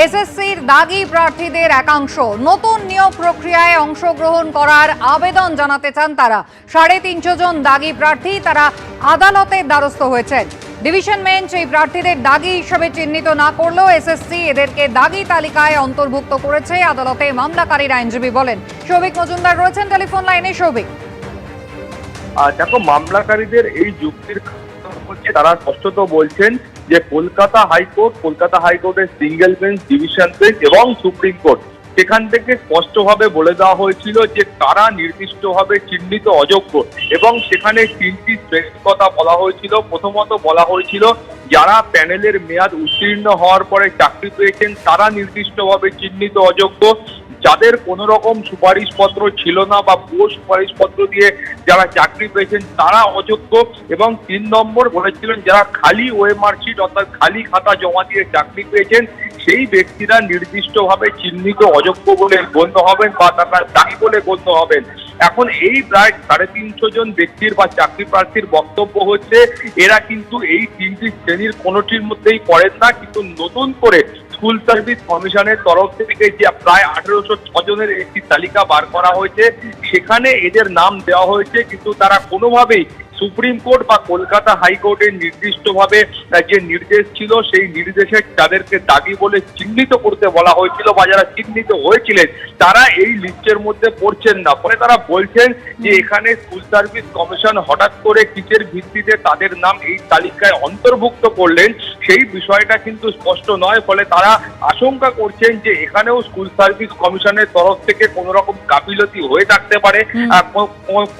এসএসসির দাগি প্রার্থীদের একাংশ। নতুন নিয়োগ প্রক্রিয়ায় অংশগ্রহণ করার আবেদন জানাতে চান তারা। সাড়ে তিনশো জন দাগি প্রার্থী তারা আদালতের দ্বারস্থ হয়েছেন। ডিভিশন বেঞ্চ এই প্রার্থীদের দাগি হিসেবে চিহ্নিত না করলেও এসএসসি এদেরকে দাগি তালিকায় অন্তর্ভুক্ত করেছে আদালতে মামলাকারীর আইনজীবী বলেন। সৌভিক মজুমদার রয়েছেন টেলিফোন লাইনে। সৌভিক দেখো, মামলাকারীদের এই যুক্তির তারা স্পষ্টত বলছেন যে কলকাতা হাইকোর্ট, কলকাতা হাইকোর্টের সিঙ্গেল বেঞ্চ, ডিভিশন বেঞ্চ এবং সুপ্রিম কোর্ট, সেখান থেকে স্পষ্টভাবে বলে দেওয়া হয়েছিল যে কারা নির্দিষ্টভাবে চিহ্নিত অযোগ্য এবং সেখানে তিনটি শ্রেণির কথা বলা হয়েছিল। প্রথমত বলা হয়েছিল, যারা প্যানেলের মেয়াদ উত্তীর্ণ হওয়ার পরে চাকরি পেয়েছেন, তারা নির্দিষ্টভাবে চিহ্নিত অযোগ্য। যাদের কোনো রকম সুপারিশপত্র ছিল না বা ভুয়ো সুপারিশপত্র দিয়ে যারা চাকরি পেয়েছেন, তারা অযোগ্য এবং তিন নম্বর বলেছিলেন, যারা খালি ওএমআর অর্থাৎ খালি খাতা জমা দিয়ে চাকরি পেয়েছেন, সেই ব্যক্তিরা নির্দিষ্টভাবে চিহ্নিত অযোগ্য বলে গণ্য হবেন বা তারা দায়ী বলে গণ্য হবেন। এখন এই প্রায় সাড়ে তিনশো জন ব্যক্তির বা চাকরি প্রার্থীর বক্তব্য হচ্ছে, এরা কিন্তু এই তিনটি শ্রেণির কোনোটির মধ্যেই পড়েন না, কিন্তু নতুন করে স্কুল সার্ভিস কমিশনের তরফ থেকে যে প্রায় আঠেরোশো ছজনের একটি তালিকা বার করা হয়েছে, সেখানে এদের নাম দেওয়া হয়েছে, কিন্তু তারা কোনোভাবেই সুপ্রিম কোর্ট বা কলকাতা হাইকোর্টের নির্দিষ্টভাবে যে নির্দেশ ছিল সেই নির্দেশে তাদেরকে দাগি বলে চিহ্নিত করতে বলা হয়েছিল বা যারা চিহ্নিত হয়েছিলেন তারা এই লিস্টের মধ্যে পড়ছেন না। পরে তারা বলছেন যে এখানে স্কুল সার্ভিস কমিশন হঠাৎ করে কিসের ভিত্তিতে তাদের নাম এই তালিকায় অন্তর্ভুক্ত করলেন সেই বিষয়টা কিন্তু স্পষ্ট নয়। ফলে তারা আশঙ্কা করছেন যে এখানেও স্কুল সার্ভিস কমিশনের তরফ থেকে কোনো রকম গাফিলতি হয়ে থাকতে পারে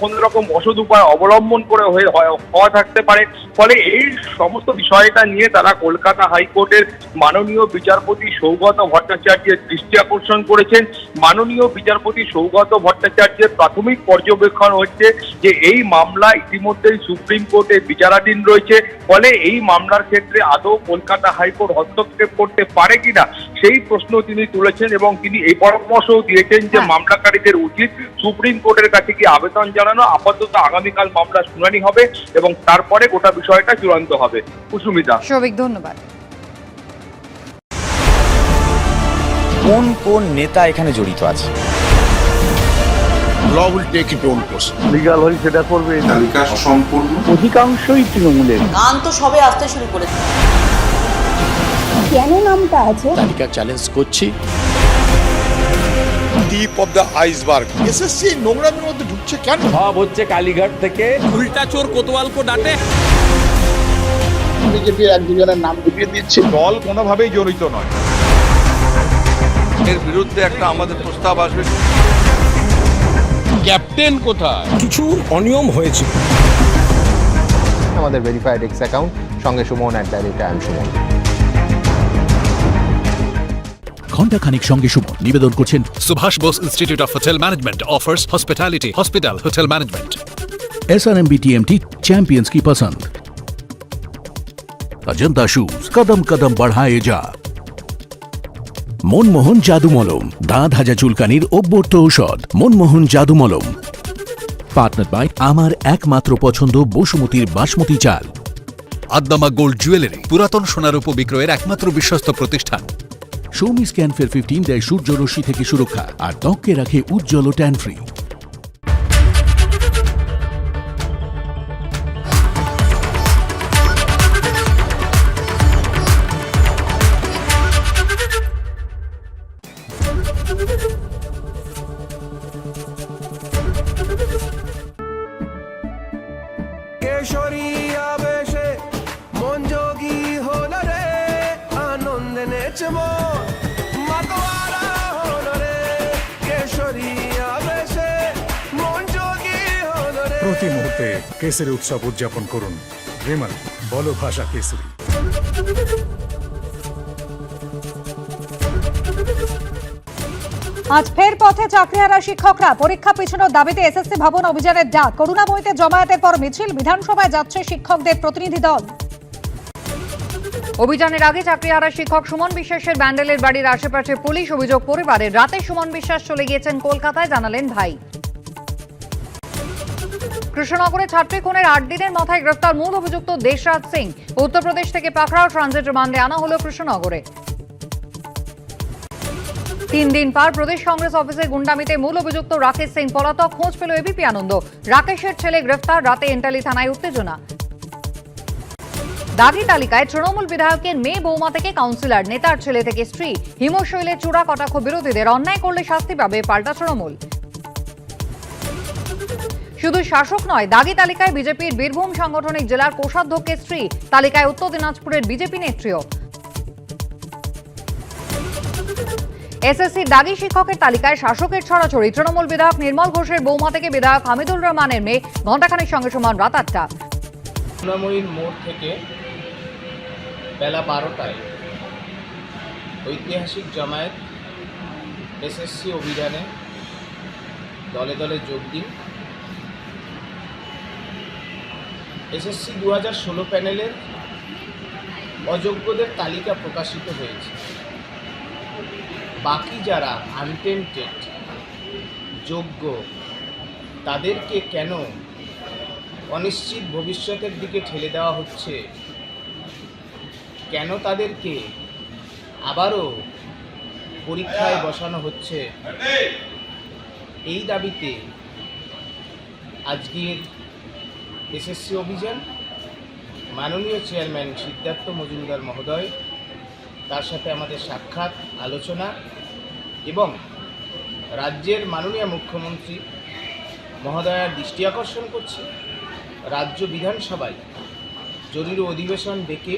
কোনো রকম অসৎ উপায় অবলম্বন করে হয়ে হওয়া থাকতে পারে। ফলে এই সমস্ত বিষয়টা নিয়ে তারা কলকাতা হাইকোর্টের মাননীয় বিচারপতি সৌগত ভট্টাচার্যের দৃষ্টি আকর্ষণ করেছেন। মাননীয় বিচারপতি সৌগত ভট্টাচার্যের প্রাথমিক পর্যবেক্ষণ হচ্ছে যে এই মামলা ইতিমধ্যেই সুপ্রিম কোর্টে বিচারাধীন রয়েছে। ফলে এই মামলার ক্ষেত্রে আদৌ কলকাতা হাইকোর্ট হস্তক্ষেপ করতে পারে কিনা সেই প্রশ্ন তিনি তুলেছেন এবং তিনি এই পরামর্শও দিয়েছেন যে হ্যাঁ। মামলাকারীদের উচিত সুপ্রিম কোর্টের কাছে কি আবেদন জানানো। আপাতত আগামীকাল মামলা শুনানি হবে এবং তারপরে গোটা বিষয়টা চূড়ান্ত হবে। কুসুমিতা সৌভিক ধন্যবাদ। কোন কোন নেতা এখানে জড়িত আছে? Law will take its own course. Legal সেটা করবে। তালিকা সম্পূর্ণ অধিকাংশই তৃণমূলের। গান তো সবে আসতে শুরু করেছে। কেন নামটা আছে? তালিকা চ্যালেঞ্জ করছি। Tip of the iceberg SSC নোংরামের মধ্যে ঢুকছে কেন? সব হচ্ছে কালীঘাট থেকে। উল্টা চোর কোতোয়াল কো ডাঁটে বিজেপি এক দুজনের নাম ডুবিয়ে দিচ্ছে। দল কোনোভাবেই জড়িত নয়। এর বিরুদ্ধে একটা আমাদের প্রস্তাব আসবে। ক্যাপ্টেন কোথায়? কিছু অনিয়ম হয়েছে। আমাদের ভেরিফাইড এক্স অ্যাকাউন্ট সঙ্গে Suman at the rate I M Suman ঘণ্টাখানিক সঙ্গে সুমন নিবেদন করছেন Subhash Bose institute of hotel management offers hospitality hospital hotel management S R M B T M T champions की पसंद अजंता शूज कदम कदम बढ़ाए जा মনমোহন জাদু মলম দাঁত হাজা চুলকানির অব্যর্থ ঔষধ মনমোহন জাদু মলম পার্টনার বাই আমার একমাত্র পছন্দ বসুমতির বাসমতি চাল আদ্দামা গোল্ড জুয়েলারি পুরাতন সোনার উপ বিক্রয়ের একমাত্র বিশ্বস্ত প্রতিষ্ঠান সৌমি স্ক্যান ফের ফিফটিন দেয় সূর্যরশ্মি থেকে সুরক্ষা, আর ত্বককে রাখে উজ্জ্বল ও ট্যান ফ্রি প্রতি মুহূর্তে কেসরি উৎসব উদযাপন করুন। বিমল বলো ভাষা কেসরি। আজ ফের পথে চাকরিহারা শিক্ষকরা পরীক্ষা পিছনোর দাবিতে এসএসসি ভবন অভিযানের ডাক। করুণাময়ীতে জমায়েতের পর মিছিল বিধানসভায় যাচ্ছে শিক্ষকদের প্রতিনিধি দল। অভিযানের আগে চাকরিহারা শিক্ষক সুমন বিশ্বাসের ব্যান্ডেলের বাড়ির আশেপাশে পুলিশ অভিযোগ পরিবারের রাতে সুমন বিশ্বাস চলে গিয়েছেন কলকাতায় জানালেন ভাই। কৃষ্ণনগরে ছাত্রী খুনের আট দিনের মাথায় গ্রেফতার মূল অভিযুক্ত দেশরাজ সিং। উত্তরপ্রদেশ থেকে পাকড়াও ট্রানজিট রিমান্ডে আনা হলো কৃষ্ণনগরে। তিন দিন পার প্রদেশ কংগ্রেস অফিসের গুন্ডামিতে মূল অভিযুক্ত রাকেশ সিং পলাতক খোঁজ পেল এবিপি আনন্দ। রাকেশের ছেলে গ্রেফতার, রাতে এন্টালি থানায় উত্তেজনা। দাগি তালিকায় তৃণমূল বিধায়কের মেয়ে বৌমা থেকে কাউন্সিলর, নেতার ছেলে থেকে স্ত্রী। হিমশৈলে চূড়া কটাক্ষ বিরোধীদের, অন্যায় করলে শাস্তি পাবে পাল্টা তৃণমূল। শুধু শাসক নয়, দাগি তালিকায় বিজেপির বীরভূম সাংগঠনিক জেলার কোষাধ্যক্ষের স্ত্রী, তালিকায় উত্তর দিনাজপুরের বিজেপি নেত্রীও। এসএসসি দাগি শিক্ষকের তালিকায় শাসকের ছড়াছড়ি, তৃণমূল বিধায়ক নির্মল ঘোষের বৌমা থেকে বিধায়ক হামিদুল রহমানের মেয়ে, ঘণ্টাখানেক সঙ্গে সমান রাত আটটা। মোড় থেকে বেলা বারোটায় ঐতিহাসিক জামায়াত এসএসসি অভিযানে দলে দলে যোগ দিন। এসএসসি দু হাজার ষোলো প্যানেলের অযোগ্যদের তালিকা প্রকাশিত হয়েছে। বাকি যারা আনটেন্টেড যোগ্য, তাদেরকে কেন অনিশ্চিত ভবিষ্যতের দিকে ঠেলে দেওয়া হচ্ছে? কেন তাদেরকে আবারও পরীক্ষায় বসানো হচ্ছে? এই দাবিতে আজকের এসএসসি অভিযান। মাননীয় চেয়ারম্যান সিদ্ধার্থ মজুমদার মহোদয়, তার সাথে আমাদের সাক্ষাৎ, আলোচনা এবং রাজ্যের মাননীয় মুখ্যমন্ত্রী মহোদয়ার দৃষ্টি আকর্ষণ করছে। রাজ্য বিধানসভায় জরুরি অধিবেশন ডেকে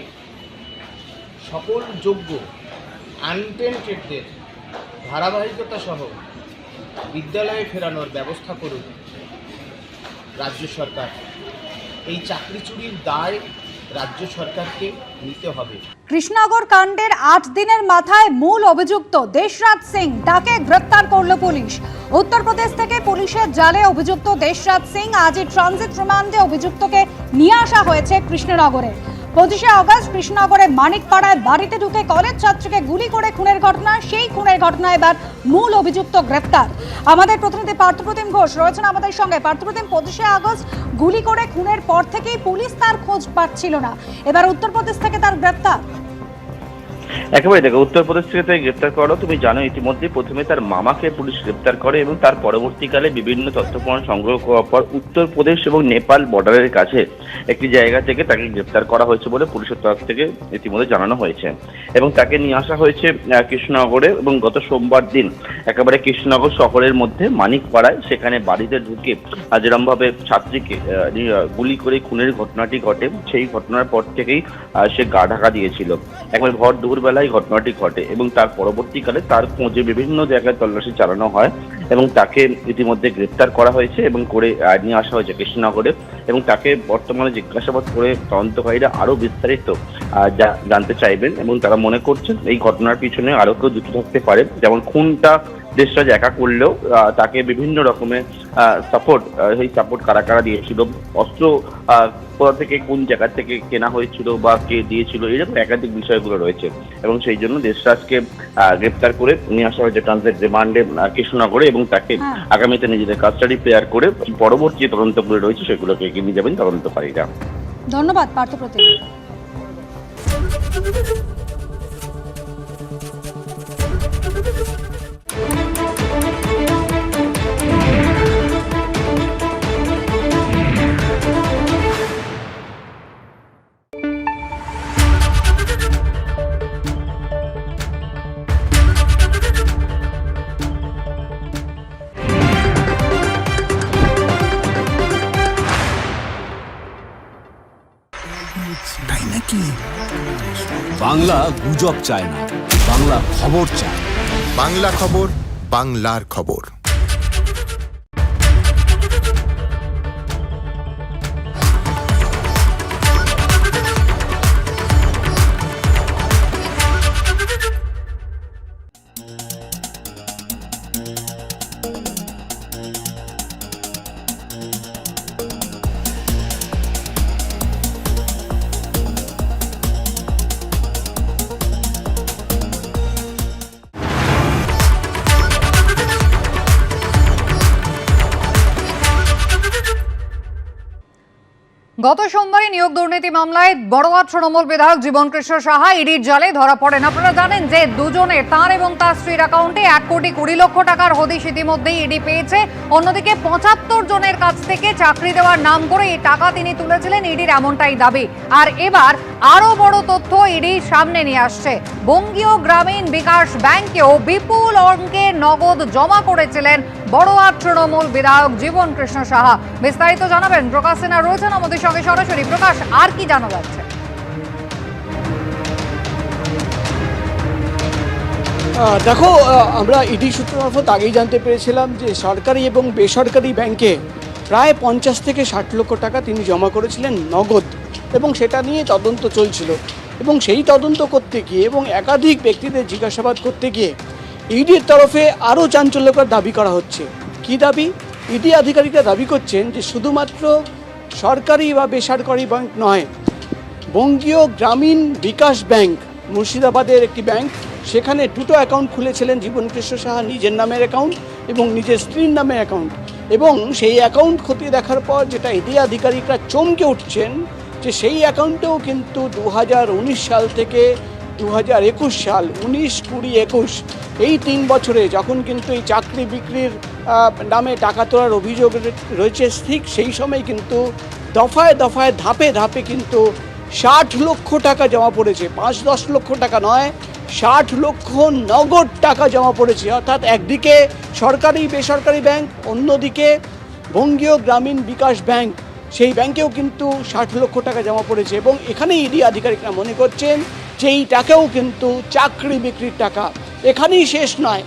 সকল যোগ্য আনটেন্টেডদের ধারাবাহিকতা সহ বিদ্যালয়ে ফেরানোর ব্যবস্থা করুন রাজ্য সরকার। এই চাকরি চুরির দায় রাজ্য সরকারকে নিতে হবে। কৃষ্ণনগর কাণ্ডের আট দিনের মাথায় মূল অভিযুক্ত দেশরাজ সিং তাকে গ্রেপ্তার করল পুলিশ। উত্তরপ্রদেশ থেকে পুলিশের জালে অভিযুক্ত দেশরাজ সিং আজই ট্রানজিট রিমান্ডে অভিযুক্তকে নিয়ে আসা হয়েছে কৃষ্ণনগরে। পঁচিশে অগস্ট কৃষ্ণনগরের মানিকপাড়ায় বাড়িতে ঢুকে কলেজ ছাত্রীকে গুলি করে খুনের ঘটনা, সেই খুনের ঘটনা এবার মূল অভিযুক্ত গ্রেপ্তার। আমাদের প্রতিনিধি পার্থপ্রতিম ঘোষ রয়েছেন আমাদের সঙ্গে। পার্থপ্রতিম, পঁচিশে আগস্ট গুলি করে খুনের পর থেকেই পুলিশ তার খোঁজ পাচ্ছিল না। এবার উত্তরপ্রদেশ থেকে তার গ্রেপ্তার। একেবারে দেখো, উত্তরপ্রদেশ থেকে তাকে গ্রেপ্তার করো তুমি জানো ইতিমধ্যে প্রথমে তার মামাকে পুলিশ গ্রেপ্তার করে এবং তার পরবর্তীকালে বিভিন্ন তথ্য প্রমাণ সংগ্রহ করার পর উত্তরপ্রদেশ এবং নেপাল বর্ডারের কাছে একটি জায়গা থেকে তাকে গ্রেপ্তার করা হয়েছে বলে পুলিশের তরফ থেকে ইতিমধ্যে জানানো হয়েছে। এবং তাকে নিয়ে আসা হয়েছে কৃষ্ণনগরে এবং গত সোমবার দিন একেবারে কৃষ্ণনগর শহরের মধ্যে মানিকপাড়ায়। সেখানে বাড়িতে ঢুকে যেরমভাবে ছাত্রীকে গুলি করে খুনের ঘটনাটি ঘটে। সেই ঘটনার পর থেকেই সে গা ঢাকা দিয়েছিল। একবার ভর দুপুরবেলায় ঘটনাটি ঘটে এবং তার পরবর্তীকালে তার খোঁজে বিভিন্ন জায়গায় তল্লাশি চালানো হয় এবং তাকে ইতিমধ্যে গ্রেপ্তার করা হয়েছে এবং করে নিয়ে আসা হয়েছে কৃষ্ণনগরে এবং তাকে বর্তমানে জিজ্ঞাসাবাদ করে তদন্তকারীরা আরও বিস্তারিত জানতে চাইবেন এবং তারা মনে করছেন এই ঘটনার পিছনে আরও কেউ যুক্ত থাকতে পারে। যেমন খুনটা দেশরাজ একা করলেও তাকে বিভিন্ন রকমের সাপোর্ট সেই সাপোর্ট কারা কারা দিয়েছিল অস্ত্র কোথা থেকে কোন জায়গা থেকে কেনা হয়েছিল বা কে দিয়েছিল এরকম একাধিক বিষয়গুলো রয়েছে। এবং সেই জন্য দেশরাজকে গ্রেপ্তার করে নিয়ে আসা হয়েছে ট্রানজিট রিমান্ডে কৃষ্ণনগরে এবং তাকে হ্যাঁ। আগামীতে নিজেদের কাস্টাডি প্রেয়ার করে পরবর্তী তদন্তগুলো রয়েছে সেগুলোকে এগিয়ে নিয়ে যাবেন তদন্তকারীরা। ধন্যবাদ পার্থপ্রতিম বাংলা গুজব চায় না বাংলা খবর চায়। বাংলা খবর বাংলার খবর। গত সোমবারই নিয়োগ দুর্নীতি মামলায় বড়োয়া তৃণমূল বিধায়ক জীবন কৃষ্ণ সাহা ইডির জালে ধরা পড়েন। আপনারা জানেন যে দুজনে তার এবং তার স্ত্রীর অ্যাকাউন্টে এক কোটি কুড়ি লক্ষ টাকার হদিশ ইতিমধ্যেই ইডি পেয়েছে। অন্যদিকে পঁচাত্তর জনের কাছ থেকে চাকরি দেওয়ার নাম করে এই টাকা তিনি তুলেছিলেন ইডির এমনটাই দাবি। আর এবার আরও বড় তথ্য ইডি সামনে নিয়ে আসছে। বঙ্গীয় গ্রামীণ বিকাশ ব্যাংকেও বিপুল অঙ্কের নগদ জমা করেছিলেন বড়োয়া তৃণমূল বিধায়ক জীবন কৃষ্ণ সাহা। বিস্তারিত জানাবেন প্রকাশ সিনহা রয়েছেন আমাদের সঙ্গে সরাসরি। প্রকাশ, আর কি জানা যাচ্ছে? দেখো আমরা ইডি সূত্র মারফত আগেই জানতে পেরেছিলাম যে সরকারি এবং বেসরকারি ব্যাংকে প্রায় পঞ্চাশ থেকে ষাট লক্ষ টাকা তিনি জমা করেছিলেন নগদ, এবং সেটা নিয়ে তদন্ত চলছিল। এবং সেই তদন্ত করতে গিয়ে এবং একাধিক ব্যক্তিদের জিজ্ঞাসাবাদ করতে গিয়ে ইডির তরফে আরও চাঞ্চল্যকর দাবি করা হচ্ছে। কি দাবি? ইডি আধিকারিকরা দাবি করছেন যে শুধুমাত্র সরকারি বা বেসরকারি ব্যাংক নয়, বঙ্গীয় গ্রামীণ বিকাশ ব্যাংক, মুর্শিদাবাদের একটি ব্যাংক, সেখানে দুটো অ্যাকাউন্ট খুলেছিলেন জীবনকৃষ্ণ সাহা নিজের নামের অ্যাকাউন্ট এবং নিজের স্ত্রীর নামের অ্যাকাউন্ট। এবং সেই অ্যাকাউন্ট খতিয়ে দেখার পর যেটা ইডি আধিকারিকরা চমকে উঠছেন, যে সেই অ্যাকাউন্টেও কিন্তু দু হাজার উনিশ সাল থেকে দু হাজার একুশ সাল, উনিশ কুড়ি একুশ, এই তিন বছরে যখন কিন্তু এই চাকরি বিক্রির নামে টাকা তোলার অভিযোগ রয়েছে, ঠিক সেই সময় কিন্তু দফায় দফায়, ধাপে ধাপে কিন্তু ষাট লক্ষ টাকা জমা পড়েছে। পাঁচ দশ লক্ষ টাকা নয়, ষাট লক্ষ নগদ টাকা জমা পড়েছে। অর্থাৎ একদিকে সরকারি, বেসরকারি ব্যাংক, অন্যদিকে বঙ্গীয় গ্রামীণ বিকাশ ব্যাংক। সেই ব্যাংকেও কিন্তু ষাট লক্ষ টাকা জমা পড়েছে এবং এখানেই ইডি আধিকারিকরা মনে করছেন যে এই টাকাও কিন্তু চাকরি বিক্রির টাকা। এখানেই শেষ নয়।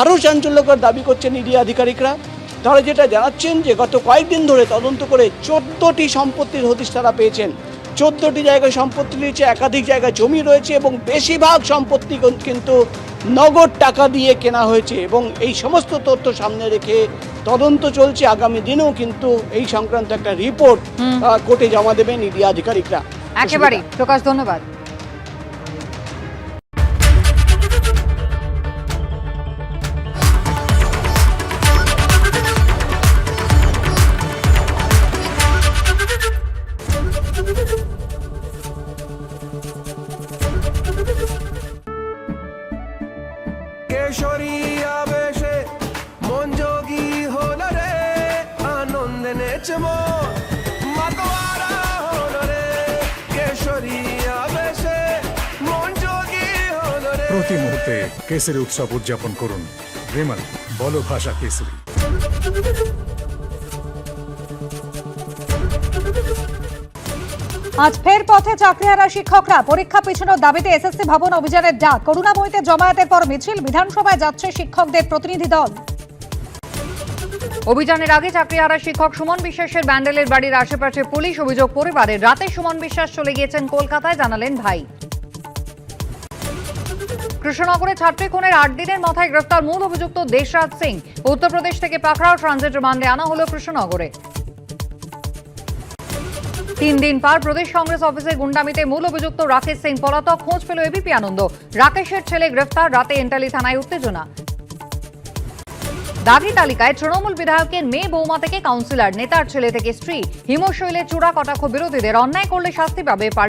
আরও চাঞ্চল্যকর দাবি করছেন ইডি আধিকারিকরা। তারা যেটা জানাচ্ছেন যে গত কয়েকদিন ধরে তদন্ত করে চোদ্দোটি সম্পত্তির হদিশ তারা পেয়েছেন। চোদ্দোটি জায়গায় সম্পত্তি রয়েছে একাধিক জায়গায় জমি রয়েছে এবং বেশিরভাগ সম্পত্তি কিন্তু নগদ টাকা দিয়ে কেনা হয়েছে এবং এই সমস্ত তথ্য সামনে রেখে তদন্ত চলছে। আগামী দিনেও কিন্তু এই সংক্রান্ত একটা রিপোর্ট কোর্টে জমা দেবেন ইডি আধিকারিকরা। একেবারেই। প্রকাশ ধন্যবাদ। মুহূর্তে কেসের উৎসব উদযাপন করুন। রেমাল বলো ভাষা কেসরি। আজ ফের পথে চাকরিহারা শিক্ষকরা পরীক্ষা পিছনোর দাবিতে এসএসসি ভবন অভিযানের ডাক। করুণাময়ীতে জমায়েতের পর মিছিল বিধানসভায় যাচ্ছে শিক্ষকদের প্রতিনিধি দল। অভিযানের আগে চাকরিহারা শিক্ষক সুমন বিশ্বাসের ব্যান্ডেলের বাড়ির আশেপাশে পুলিশ অভিযোগ পরিবারের রাতে সুমন বিশ্বাস চলে গিয়েছেন কলকাতায় জানালেন ভাই। কৃষ্ণনগরে ছাত্রী খুনের আট দিনের মাথায় গ্রেফতার মূল অভিযুক্ত দেশরাজ সিং। উত্তরপ্রদেশ থেকে পাকড়াও ট্রানজিট রিমান্ডে আনা হলো কৃষ্ণনগরে। তিন দিন পার প্রদেশ কংগ্রেস অফিসের গুন্ডামিতে মূল অভিযুক্ত রাকেশ সিং পলাতক খোঁজ পেল এবিপি আনন্দ। রাকেশের ছেলে গ্রেফতার, রাতে এন্টালি থানায় উত্তেজনা। দাবি তালিকায় তৃণমূল বিধায়কের মেয়ে বৌমা থেকে কাউন্সিলর, নেতার ছেলে থেকে স্ত্রী। হিমশৈলে চূড়া কটাক্ষ বিরোধীদের, অন্যায় করলে শাস্তি পাবে